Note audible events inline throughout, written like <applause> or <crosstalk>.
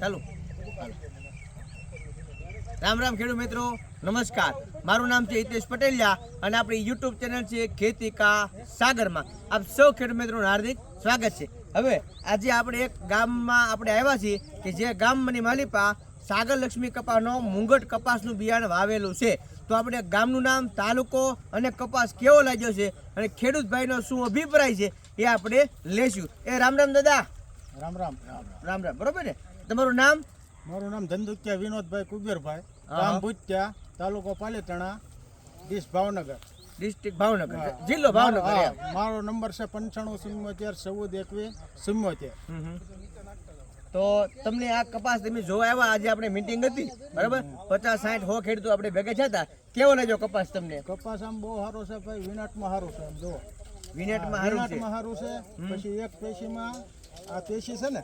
ચાલો. રામ રામ ખેડૂત મિત્રો, નમસ્કાર. મારું નામ છે હિતેશ પટેલિયા અને આપણી યુટ્યુબ ચેનલ છે ખેતી કા સાગરમાં. આપ સૌ ખેડૂત મિત્રોનું હાર્દિક સ્વાગત છે. હવે આજે આપણે એક ગામમાં આપણે આવ્યા છીએ કે જે ગામની માલિપા સાગર લક્ષ્મી કપાસનો મુંગટ કપાસનું બિયારણ વાવેલું છે. તો આપણે ગામનું નામ, તાલુકો અને કપાસ કેવો લાગ્યો છે અને ખેડૂત ભાઈનો શું અભિપ્રાય છે એ આપણે લેશું એ રામ રામ દાદા. રામ રામ રામ રામ. બરોબર ને? તમારું નામ? મારું નામ ધંધુક્યા વિનોદભાઈ કુબેરભાઈ. ગામ ભૂત્યા તાલુકો પાલીતાણા ડીશ ભાવનગર. ડિસ્ટ્રિક્ટ ભાવનગર જિલ્લો ભાવનગર મારો નંબર છે પંચાણું સિમ્મોતેર ચૌદ એકવીસ હમ. તો તમને આ કપાસ તમે જોવા આવ્યા આજે આપણે મીટિંગ હતી બરાબર? પચાસ સાઠ હો ખેડૂતો આપણે ભેગા થયા હતા. કેવો લાગ્યો કપાસ તમને? કપાસ આમ બહુ સારો છે ભાઈ વિનાટમાં સારું છે આમ જુઓ. વિનેટમાં સારું છે. વિનાટમાં સારું છે પછી એક પેશીમાં આ પેશી છે ને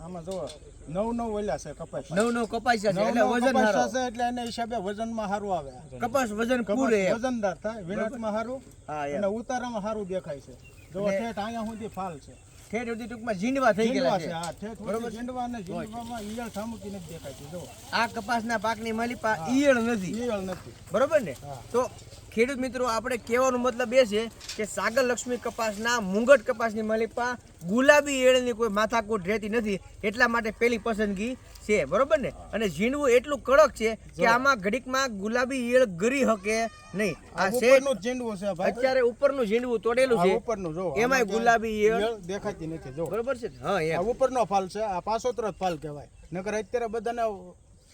આમાં જુઓ નવ નવ ઓલ્યા છે કપાસ. નવ નવ કપાસ છે એટલે વજન છે એટલે એને હિસાબે વજનમાં સારું આવે. કપાસ વજન પૂરે વજનદાર થાય વિનાટમાં સારું અને ઉતારામાં સારું દેખાય છે. જો ને- ઠેઠ અહીંયા સુધી ફાલ છે. ઠેઠ સુધી ટૂંકમાં ઝીંડવા થઈ ગયેલા છે. હા ઠેઠ બરોબર સુધી ઝીંડવા અને ઝીંડવામાં ઈયળ ઠામુકી નથી દેખાય છે જો આ કપાસના પાકની માલિપા ઈયળ નથી. ઈયળ નથી. બરોબર ને? તો ખેડૂત મિત્રો આપણે કહેવાનો મતલબ એ છે કે સાગર લક્ષ્મી કપાસના મુંગટ કપાસની મલિપા ગુલાબી એળની કોઈ માથાકૂટ રહેતી નથી એટલા માટે પહેલી પસંદગી છે બરોબર ને? અને ઝીણવું એટલું કડક છે કે આમાં ઘડીકમાં ગુલાબી ઈયળ ગરી હકે નહીં. આ શેરનું ઝીંડવું છે અત્યારે ઉપરનું ઝીંડવું તોડેલું છે. ઉપરનું જો એમાં ગુલાબી ઈયળ દેખાતી નથી જો. બરોબર છે? હા એ ઉપરનો ફાલ છે આ પાસોતરો જ ફાલ કહેવાય. નકર અત્યારે બધાને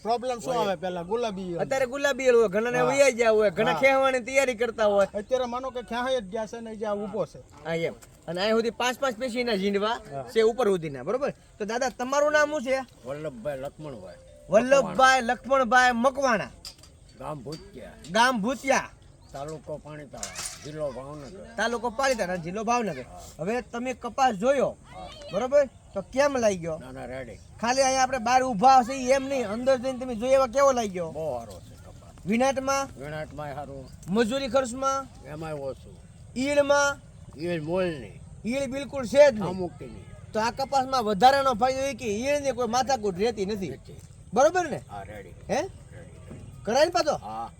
પ્રોબ્લેમ શું આવે પેલા? ગુલાબી અત્યારે ગુલાબી હોય ઘણા વૈયા ગયા હોય ઘણા ખેવાની તૈયારી કરતા હોય. અત્યારે માનો કે ખ્યાય જ ગયા છે ને જે આ ઊભો છે. હા એમ. અને અહીં સુધી પાંચ પાંચ પેશીના જીંડવા છે ઉપર સુધીના બરોબર? તો દાદા તમારું નામ શું છે? વલ્લભભાઈ લક્ષ્મણભાઈ. વલ્લભભાઈ લક્ષ્મણભાઈ મકવાણા. ગામ ભૂતિયા. ગામ ભૂતિયા. તાલુકો પાણીતાળા જિલ્લો ભાવનગર. તાલુકો પાલીતાણા જિલ્લો ભાવનગર. હવે તમે કપાસ જોયો બરોબર? તો કેમ લાગ્યો ના રેડી ખાલી અહીંયા આપણે બહાર ઊભા હશે એમ નહીં. અંદર જઈને તમે જોઈ એવા કેવો લાગ્યો બહુ સારો છે કપાસ. વિનાટમાં? વિનાટમાં સારો. મજૂરી ખર્ચમાં? એમાંય ઓછું. ઈળમાં ઈળ મોલ નહીં ઈળ બિલકુલ છે જ નહીં. અમુકની. તો આ કપાસમાં વધારાનો ફાયદો એ કે ઈળની કોઈ માથાકૂટ રહેતી નથી. બરોબર ને? હા રેડી હે? કરાય ને પાછો?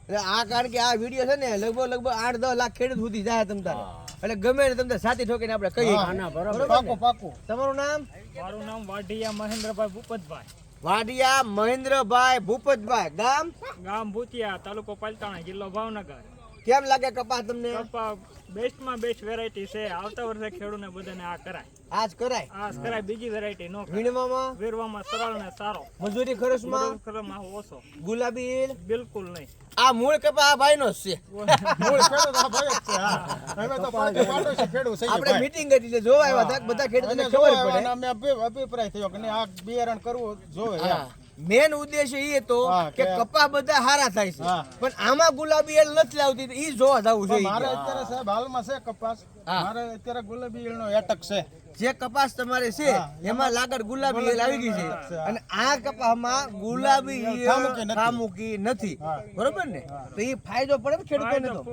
એટલે આ કારણ કે આ વીડિયો છે ને લગભગ લગભગ આઠ દસ લાખ ખેડૂત સુધી જાય તમ તારે. એટલે ગમે ને તમને સાથી ઠોકીને આપણે કહીએ. બરાબર. પાકું પાકું. તમારું નામ? મારું નામ વાઢિયા મહેન્દ્રભાઈ ભૂપતભાઈ. વાડિયા મહેન્દ્રભાઈ ભૂપતભાઈ. ગામ? ગામ ભૂતિયા તાલુકો પાલતાણા જિલ્લો ભાવનગર. કેમ લાગે કપાસ તમને? કપા બેસ્ટમાં બેસ્ટ વેરાયટી છે. આવતા વર્ષે ખેડૂને બધાને આ કરાય. આજ કરાય? આજ કરાય. બીજી વેરાયટી નો વીણવામાં? વીરવામાં સરળ ને સારો. મજૂરી ખર્ચમાં? ખરમાં ઓછો. ગુલાબી બિલકુલ નહીં. આ મૂળ કપા આ ભાઈનો જ છે. <laughs> મૂળ ખેડૂત આ ભાઈ જ છે હા. હવે તો પાટો પાટો છે ખેડૂત છે આપણે મીટિંગ કરી એટલે જોવા આવ્યા હતા. બધા ખેડૂતને ખબર પડે. અમે અભિપ્રાય થયો કે આ બિયારણ કરવું જોવે હા. મેન ઉદ્દેશ એ હતો કે કપા બધા હારા થાય છે. પણ આમાં ગુલાબી એલ નથી લાવતી એ જોવા જવું છે મારે અત્યારે સાહેબ હાલમાં છે કપાસ. મારે અત્યારે ગુલાબી ઈળનો એટક છે. જે કપાસ તમારે છે એમાં લાગડ ગુલાબી ઈયળ આવી ગઈ છે. અને આ કપાસમાં ગુલાબી ઈયળ કામુકી નથી. બરોબર ને? તો એ ફાયદો પડે ને ખેડૂતોને તો?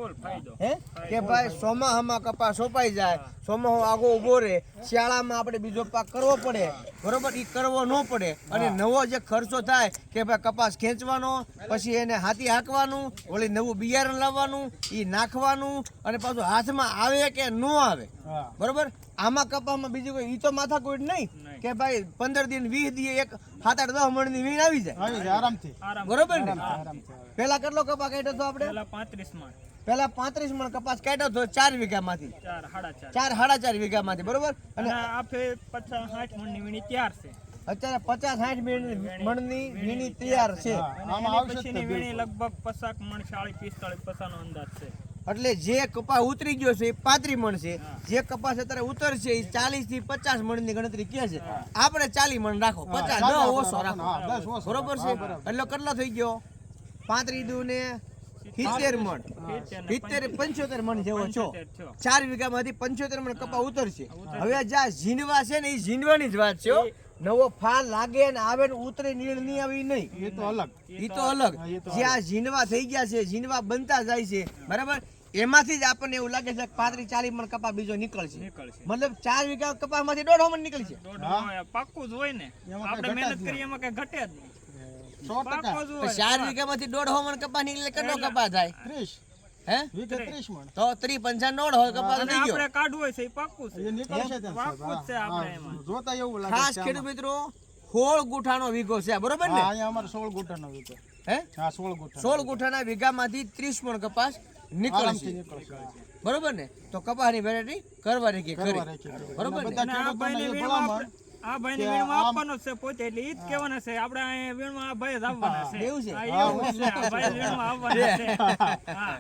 હે? કે ભાઈ ચોમાહામાં કપાસ સોપાઈ જાય ચોમાહો આગો ઊભો રહે શિયાળામાં આપણે બીજો પાક કરવો પડે. બરોબર? એ કરવો ન પડે. અને નવો જે ખર્ચો થાય કે ભાઈ કપાસ ખેંચવાનો પછી એને હાથી હાંકવાનું ઓલી નવું બિયારણ લાવવાનું એ નાખવાનું અને પાછું હાથમાં આવે કે ન આવે? બરોબર? આમાં કપામાં બીજું કોઈ ઈ તો માથાકૂટ નહીં. કે ભાઈ પંદર દિન વીસ દી એક સાત આઠ દસ મણની વીણ આવી જાય. આવી જાય આરામથી. બરોબર ને? પેલા કેટલો કપા કાઢ્યો હતો આપણે? પાંત્રીસમાં પેલા પાંત્રીસ મણ કપાસ કાઢ્યો હતો ચાર વીઘામાંથી. ચાર સાડા ચાર. વીઘા માંથી વીઘામાંથી બરોબર? અને અને પચાસ સાઠ મણની વીણી તૈયાર છે. અત્યારે પચાસ સાઠ મણની વીણી તૈયાર છે. આમાં આવશે જ પછીની તે વીણી લગભગ પચાસ મણ ચાળીસ પિસ્તાળીસ પચાસનો અંદાજ છે. એટલે જે કપાસ ઉતરી ગયો છે એ પાંત્રી મણ છે. જે કપાસ અત્યારે ઉતરશે એ ચાલીસથી પચાસ મણની ગણતરી કે છે. આપણે ચાલીસ મણ રાખો પચાસ દસ ઓછો રાખો. બરોબર છે? એટલે કેટલો થઈ ગયો? પાંત્રી દુ ને સિત્તેર મણ. સિત્તેર પંચોતેર. મણ જેવો છો. ચાર વીઘામાંથી પંચોતેર મણ કપા ઉતરશે. હવે જ્યાં ઝીંડવા છે ને એ ઝીંડવાની જ વાત છે નવો ફાલ લાગે ને આવે ને ઉતરે નીળ નહીં આવી નહીં. એ તો અલગ. એ તો અલગ. જ્યાં જે આ ઝીંડવા થઈ ગયા છે ઝીંડવા બનતા જાય છે બરાબર? એમાંથી જ આપણને એવું લાગે છે કે પાંત્રીસ ચાલીસ મણ કપા બીજો નીકળશે. નીકળશે. મતલબ ચાર વીઘા કપામાંથી દોઢ મણ નીકળશે. પાક્કું જ હોય ને. આપણે મહેનત કરીએ એમાં કઈ ઘટે જ નહીં. ચાર વીઘામાંથી દોઢ મણ કપા નીકળે કેટલો કપા થાય? ત્રીસ. હે? વીઘે ત્રીસ મણ. તો ત્રી પંચા નોડ હોય કપા થઈ ગયો. આપણે કાઢવું હોય છે એ પાક્કું છે. એ નીકળશે ત્યાં સાહેબ. પાકું જ છે આપણે એમાં. જોતા એવું લાગે ખાસ ખેડૂત મિત્રો સોળ ગુઠાનો વીઘો છે બરોબર ને? હા, અમારે સોળ ગુઠાનો વીઘો. હે? હા સોળ ગુઠા સોળ ગુઠાના વીઘામાંથી ત્રીસ મણ કપાસ નીકળશે. બરોબર ને? તો કપાસની વેરાયટી કરવાની કે રાખી. બરોબર ને? આ ભાઈને વીણમાં ભલામણ આપણે- આ ભાઈને કે વીણમાં આમ- આપવાનો છે પોતે એટલે ઈ જ કહેવાના છે. આપણે અહીંયા વીણમાં આ ભાઈ જ આવવાના છે. એવું છે? હા, એવું છે. આ ભાઈ વીણમાં આવવાના છે. <laughs> હા.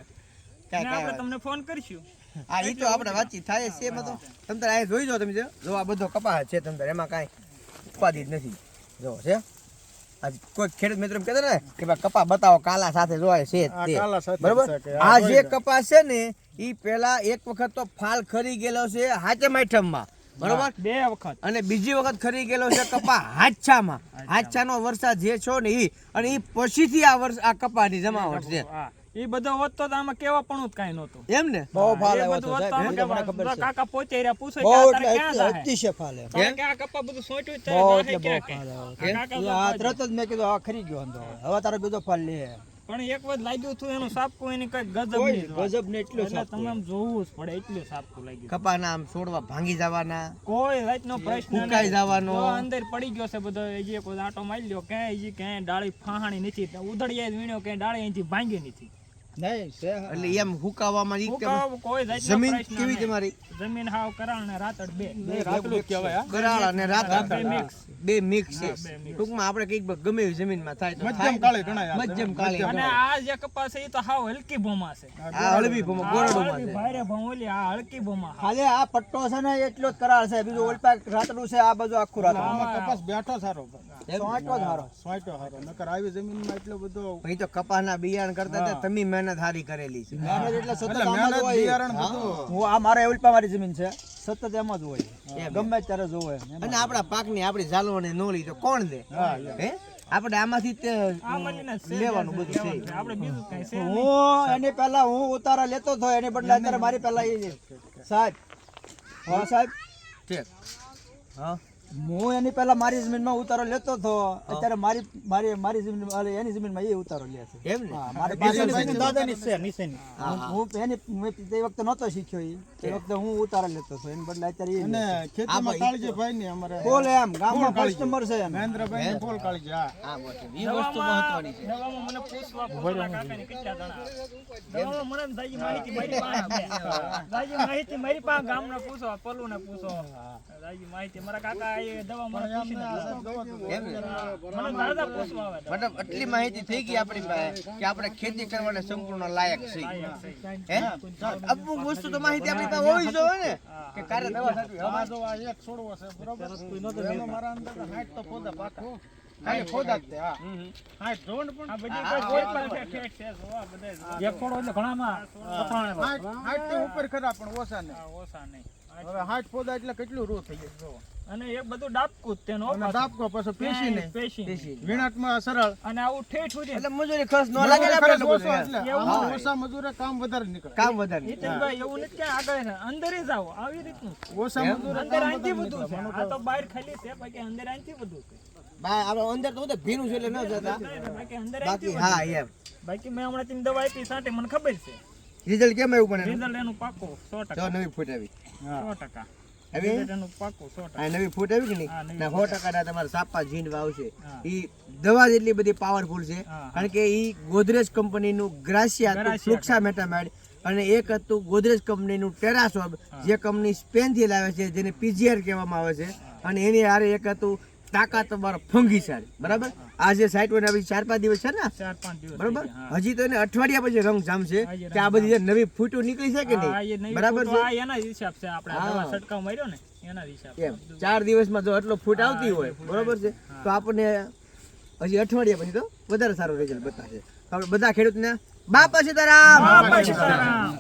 આપણે તમને ફોન કરીશું. હા તો આપણે વાતચીત થાય છે એમાં તો. તમે તારે અહીંયા જોઈ જો તમે જો. આ બધો કપાસ છે તમે એમાં કાંઈ ઉપાધિ જ નથી. જો છે? કોઈ ખેડૂત મિત્ર કહેતા ને કે ભાઈ કપા બતાવો કાલા સાથે જોવાય છે તે. બરોબર? આ જે કપા કપાસ છે ને એ પેલા એક વખત તો ફાલ ખરી ગયેલો છે હાચમ આઈટમમાં બરોબર? બે વખત. અને બીજી વખત ખરી ગયેલો છે કપા હાચામાં હાચાનો વરસાદ જે છો ને એ અને પછી પછીથી આ વર્ષ આ કપાની જમાવટ છે. એ બધો વધતો તો આમાં કેવા પણ જ કાંઈ નહોતું. એમ ને? બહુ ફાલ આવ્યો તો કાકા રહ્યા પૂછે કે આ ક્યાં જાહે? અતિશય ફાલે કારણ કે આ કપા બધું સોંટ્યું જ બહુ ફાલે? આ કાકા આ તો તરત જ મેં કીધું આ ખરી ગયો અંદર હવે તારો બીજો ફાલ લે. પણ એક વખત લાગ્યું હતું એનું સાપકું એની કઈ ગજબ નહીં ગજબ ને એટલું એટલે તમે આમ જોવું જ પડે એટલું સાપકું લાગ્યું કપાના આમ છોડવા ભાંગી જવાના. કોઈ રાતનો પ્રશ્ન ફૂંકાઈ જવાનો. અંદર પડી ગયો છે બધો એ જે કોઈ આટો મારી લ્યો ક્યાંય હજી ક્યાંય ડાળી ફાહાણી નથી. ઉધડિયા વીણ્યો ક્યાંય ડાળી અહીંથી ભાંગી નથી. એટલે એમ હુકાવામાં ઈ કે ફૂંકાવ કોઈ જમીન કેવી તમારી? જમીન હાવ કરાળ ને રાતડ બે. રાતલું જ કહેવાય હા. કરાળ અને રાત બે મિક્સ છે. ટૂંકમાં આપણે કંઈક ગમે એવી જમીનમાં થાય તો મધ્યમ થાય. કાળી ગણાય મધ્યમ કાળી. અને આ જે કપાસ છે એ તો હાવ હલકી ભોમાં છે. આ હળવી ભૂમો ગોરડોમાં છે. ભારે આ હલકી ભોમાં. ખાલી આ પટ્ટો છે ને એટલો જ કરાર છે. બીજું ઓલપા રાતનું છે આ બાજુ આખું રાતડું. કપાસ બેઠો સારો. સોંટો હારો. નકર આવી જમીનમાં એટલો બધો પછી તો કપાસના બિયારણ કરતા હતા તમે મહેનત હારી કરેલી છે. મહેનત એટલે સતત આમાં જ હોય. બિયારણ હા. આ મારે મારી જમીન છે. સતત એમ જ હોય. ગમે ત્યારે જોવે. અને આપણા પાકની આપણી ઝાલવાની નોળી તો કોણ દે? હે આપણે આમાંથી લેવાનું બધું છે. આપણે બીજું કઈ છે હું એની પહેલા હું ઉતારા લેતો થયો એની બદલે અત્યારે મારી પહેલા એ સાહેબ હા સાહેબ? હા. હું એની પહેલા મારી જમીનમાં ઉતારો લેતો હતો. અત્યારે મારી મારી મારી જમીન એની જમીનમાં એ ઉતારો લે છે. એમ ને? મારે દાદાની છે. નીચેની. હા, એની મેં તે વખતે નહોતો શીખ્યો એ તે વખતે હું ઉતારો લેતો હતો. એની બદલે અત્યારે એ અને લે છે. ખેતીમાં કાળજીભાઈ ની અમારે કોલ એમ ગામમાં કાળજી. કસ્ટમર છે એમ. મહેન્દ્રભાઈ ને કોલ કાળજી હા. આ વસ્તુ ઈ વસ્તુ મહત્વની છે. દવામાં મને પૂછવા પૂછવા કાકાને કેટલા જણા. દવામાં મને દાજી માહિતી મારી પાસે. દાજી માહિતી મારી પાસે ગામના પૂછો પલુને પૂછો દાજી માહિતી મારા કાકા મતલબ આટલી માહિતી થઈ ગઈ આપણી પાસે કે આપણે ખેતી કરવાને સંપૂર્ણ લાયક છે હે? અમુક વસ્તુ તો માહિતી આપણી પાસે હોવી જોઈએ ને કે કારે દવા છાંટવી. હવા દવા એક છોડવો છે બરોબર? મારા અંદર હાઈટ તો ફોદા પાકા ખાલી ખોદાત તે હા. 60 ઝોન પણ આ બધી કોઈ છે, ઠેઠ છે, જોવા બધે બધા એક છોડો એટલે ઘણામાં કપરાણેલો. 60 થી ઉપર ખરા પણ ઓસા નહીં ઓસા નહીં હવે 60 ફોદા એટલે કેટલું રૂ થઈ જાય? જો. અને એક બધું ડાબકું જ તેનો અને દાબકો પછી પેશી નહીં. પેશી. વીણાટમાં સરળ. અને આવું ઠેઠ સુધી એટલે મજૂરી ખર્ચ ન લાગે ને આપણે લોકો એટલે. આમાં ઓછા મજૂરે કામ વધારે નીકળે. કામ વધારે નીતિનભાઈ એવું નથી કે આગળ ને. અંદર જ આવો આવી રીતનું. ઓછા મજૂરે અંદર અહીંથી બધું છે. આ તો બહાર ખાલી છે બાકી અંદર અહીંથી બધું છે. બા આપણે અંદર તો ભીનું છે એટલે ન જતા. બાકી હા એમ. બાકી મેં હમણાં તીન દવા આપી સાટે મને ખબર છે. રિઝલ્ટ કેમ આવ્યું પણ રિઝલ્ટ એનું પાકું સો જો ટકા. નવી ફૂટ આવી. સો ટકા. આવી? એનું પાકું સો ટકા. આ નવી ફૂટ આવી કે નહીં? ના સો ટકા તમારે સાપા ઝીંડવા આવશે. ઈ દવા જેટલી બધી પાવરફુલ છે. કારણ કે ઈ ગોદરેજ કંપનીનું ગ્રાસિયા હતું ગ્રાસિયા. ફ્લુક્સામેટામાઇડ અને એક હતું ગોદરેજ કંપનીનું ટેરાસોબ જે કંપની સ્પેનથી લાવે છે જેને પીજીઆર કહેવામાં આવે છે. અને એની હારે એક હતું તાકાતવાર ફંગીસાઇડ બરાબર? આ જે સાઈટ પર આવી ચાર પાંચ દિવસ છે ને? ચાર પાંચ દિવસ બરાબર? હજી તો એને અઠવાડિયા પછી રંગ જામશે કે આ બધી નવી ફૂટો નીકળી છે કે નહીં? બરાબર છે? એના હિસાબ છે. આપણે આ હા. માર્યો ને એના હિસાબ એમ. ચાર દિવસમાં જો એટલો ફૂટ આવતી હોય બરોબર છે? તો આપણને હજી અઠવાડિયા પછી તો વધારે સારું રિઝલ્ટ બતાવશે બધા ખેડૂતને બાપા સીતારામ! બાપા સીતારામ.